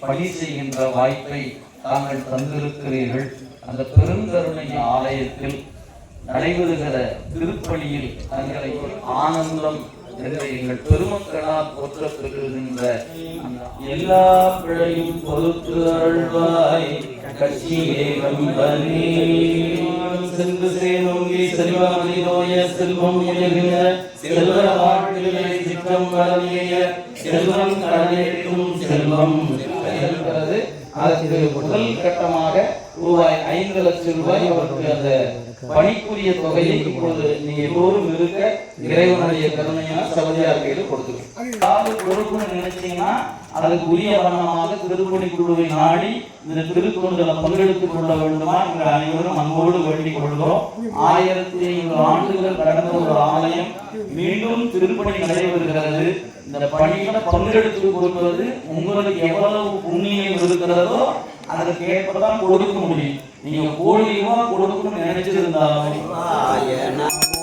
பணி செய்கின்ற வாய்ப்பை தாங்கள் தந்திருக்கிறீர்கள். அந்த பெருங்கருணை ஆலயத்தில் நடைபெறுகிற திருப்பலியில் தங்களை ஆனந்தம் என்ற எங்கள் பெருமக்களால் போற்றப்பெறுகின்ற எல்லா பிழையும் பொறுத்து அருள்வாய். கட்சியே வந்தனே சென்று சேனோங்கி செல்வமணி நோய செல்வம் உயர்கிற செல்வ வாழ்க்கையை சிற்றம் வரவிய செல்வம் கடனேற்றும் செல்வம். இருக்கிறது அதற்கு முதல் கட்டமாக ரூபாய் ஐந்து லட்சம் ரூபாய் அவருக்கு அந்த பணிக்குரிய தொகையை இப்பொழுது நீங்க எல்லோரும் இருக்க இறைவனுடைய கருணையான சபதியார் கையில் கொடுத்துருக்கோம் ஏதாவது கொடுக்கணும்னு நினைச்சீங்கன்னா அதுக்கு உரிய வரணமாக திருப்பணி குழுவை நாடி இந்த திருத்தொண்டில் பங்கெடுத்துக் கொள்ள வேண்டுமா எங்கள் அனைவரும் அன்போடு வேண்டிக் கொள்கிறோம். ஆயிரத்தி ஐநூறு ஆண்டுகள் கடந்த ஒரு ஆலயம் மீண்டும் திருப்பணி நடைபெறுகிறது இந்த பணியில பங்கெடுத்துக் கொள்வது உங்களுக்கு எவ்வளவு புண்ணியம் இருக்கிறதோ அதற்கு ஏற்பதான் கொடுக்க முடியும். நீங்க கோடி ரூபாய் கொடுக்கணும்னு நினைச்சிருந்தாலும்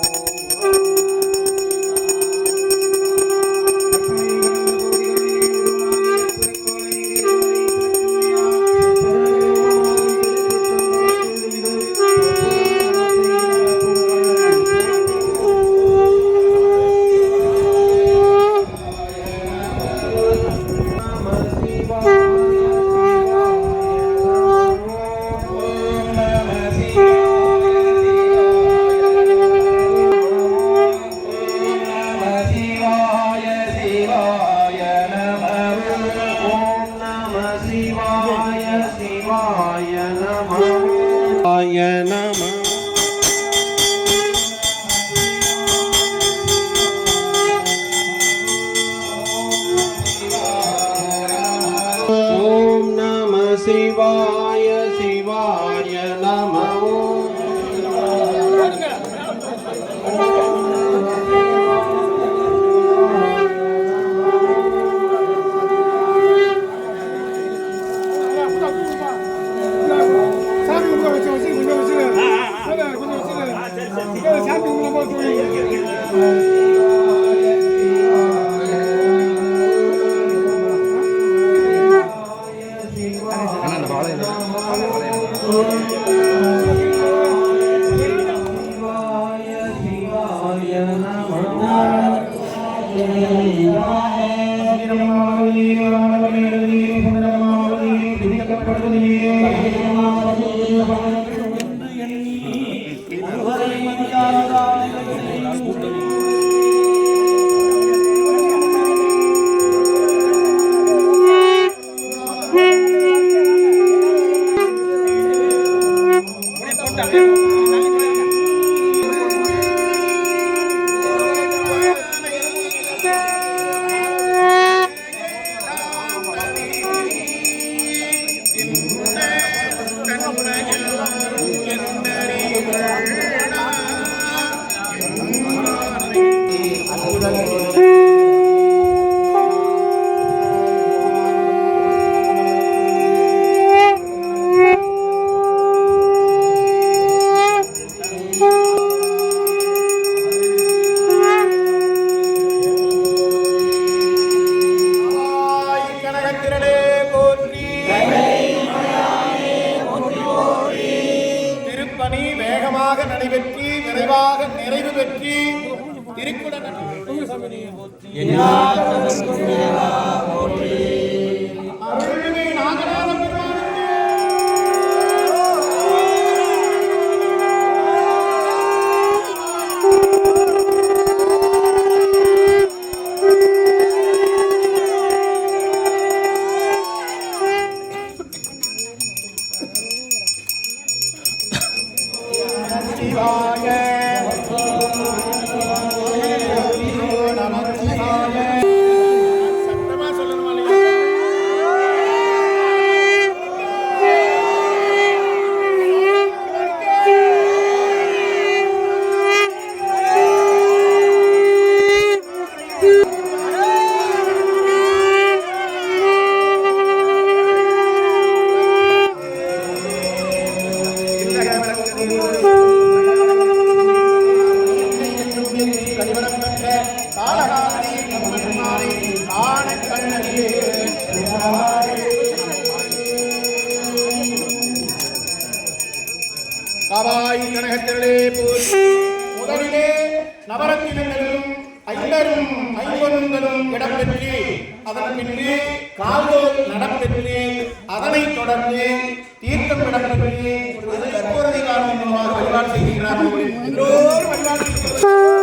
கனகத்திரளே போற்றி திருப்பணி வேகமாக நடைபெற்று விரைவாக நிறைவு பெற்று அருள்மிகு கனகத்திரளே போற்றி முதலிலே நவரத்தினங்களும் ஐந்தரும் ஐம்பொருங்களும் இடம்பெற்று அதன் பின்பு கால்தோல் நடப்பெற்று அதனைத் தொடர்ந்து தீர்த்தம் இடம்பெற்று அது மூலமாக வழிபாடு செய்கின்றார்கள் எல்லோரும் வழிபாடு செய்கிறார்கள்.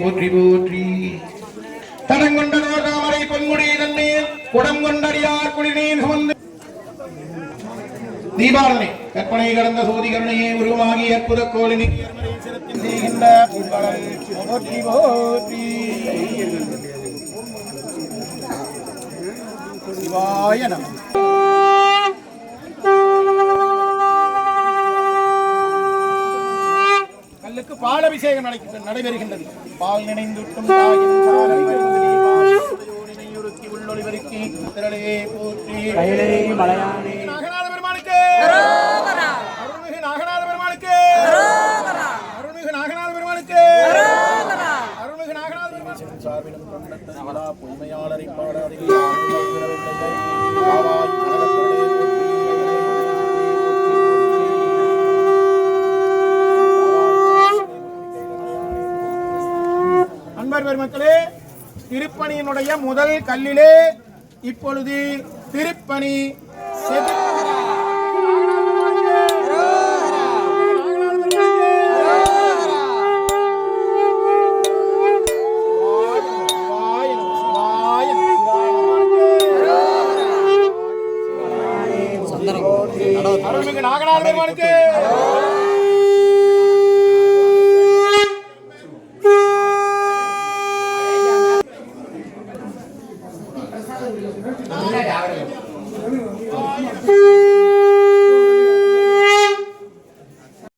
போற்றி தீபாவளி கற்பனை கடந்த சோதி கருணையே உருவமாகி அற்புத போற்றி சிவாய நம. கல்லுக்கு பால் அபிஷேகம் நடைபெறுகின்றது. பால் நினைந்துட்டும் உள்ளொளி பெருக்கி திரளே போற்றி. நாகநாத பெருமக்களே திருப்பணியினுடைய முதல் கல்லிலே இப்பொழுது திருப்பணி செது